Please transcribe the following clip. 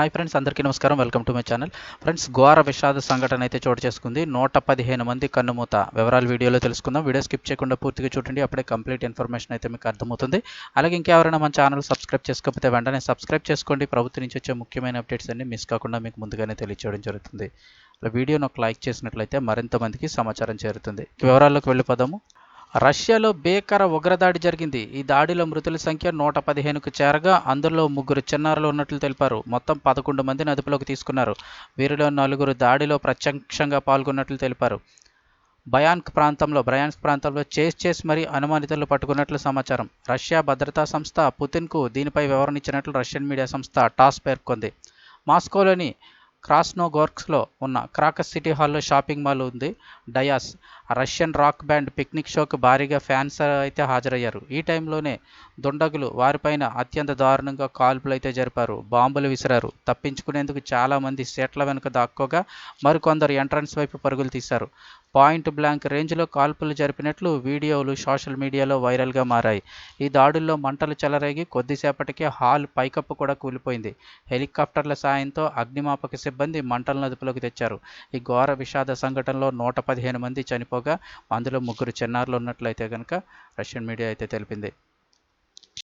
Hi friends అందరికీ నమస్కారం. Welcome to my channel. Friends ఘోర విషాద సంఘటన అయితే చోటు చేసుకుంది. నూట పదిహేను మంది కన్నుమూత వివరాలు వీడియోలో తెలుసుకుందాం. వీడియో స్కిప్ చేయకుండా పూర్తిగా చూడండి. అప్పుడే కంప్లీట్ ఇన్ఫర్మేషన్ అయితే మీకు అర్థమవుతుంది. అలాగే ఇంకెవరైనా మన ఛానల్ సబ్స్క్రైబ్ చేసుకోకపోతే వెంటనే సబ్స్క్రైబ్ చేసుకోండి. ప్రభుత్వం నుంచి వచ్చే ముఖ్యమైన అప్డేట్స్ అన్ని మిస్ కాకుండా మీకు ముందుగానే తెలియచేయడం జరుగుతుంది. వీడియోను ఒక లైక్ చేసినట్లయితే మరింత మందికి సమాచారం చేరుతుంది. వివరాల్లోకి వెళ్ళిపోదాము. రష్యాలో భీకర ఉగ్రదాడి జరిగింది. ఈ దాడిలో మృతుల సంఖ్య నూట పదిహేనుకు చేరగా అందులో ముగ్గురు చిన్నారులు ఉన్నట్లు తెలిపారు. మొత్తం పదకొండు మందిని అదుపులోకి తీసుకున్నారు. వీరిలో నలుగురు దాడిలో ప్రత్యక్షంగా పాల్గొన్నట్లు తెలిపారు. బయాన్క్ ప్రాంతంలో బ్రయాన్స్క్ ప్రాంతంలో చేస్ చేసి మరీ అనుమానితులు పట్టుకున్నట్లు సమాచారం. రష్యా భద్రతా సంస్థ పుతిన్కు దీనిపై వివరణ ఇచ్చినట్లు రష్యన్ మీడియా సంస్థ టాస్ పేర్కొంది. మాస్కోలోని క్రాస్నోగోర్క్స్లో ఉన్న క్రాకస్ సిటీ హాల్లో షాపింగ్ మాల్ ఉంది. డయాస్ రష్యన్ రాక్ బ్యాండ్ పిక్నిక్ షోకు భారీగా ఫ్యాన్స్ అయితే హాజరయ్యారు. ఈ టైంలోనే దుండగులు వారిపైన అత్యంత దారుణంగా కాల్పులు అయితే జరిపారు. బాంబులు విసిరారు. తప్పించుకునేందుకు చాలామంది సీట్ల వెనుక దాక్కోగా మరికొందరు ఎంట్రన్స్ వైపు పరుగులు తీశారు. పాయింట్ బ్లాంక్ రేంజ్లో కాల్పులు జరిపినట్లు వీడియోలు సోషల్ మీడియాలో వైరల్గా మారాయి. ఈ దాడుల్లో మంటలు చెలరేగి కొద్దిసేపటికే హాల్ పైకప్పు కూడా కూలిపోయింది. హెలికాప్టర్ల సాయంతో అగ్నిమాపక సిబ్బంది మంటలను అదుపులోకి తెచ్చారు. ఈ ఘోర విషాద సంఘటనలో నూట పదిహేను మంది చనిపోగా అందులో ముగ్గురు చిన్నారులు ఉన్నట్లయితే కనుక రష్యన్ మీడియా అయితే తెలిపింది.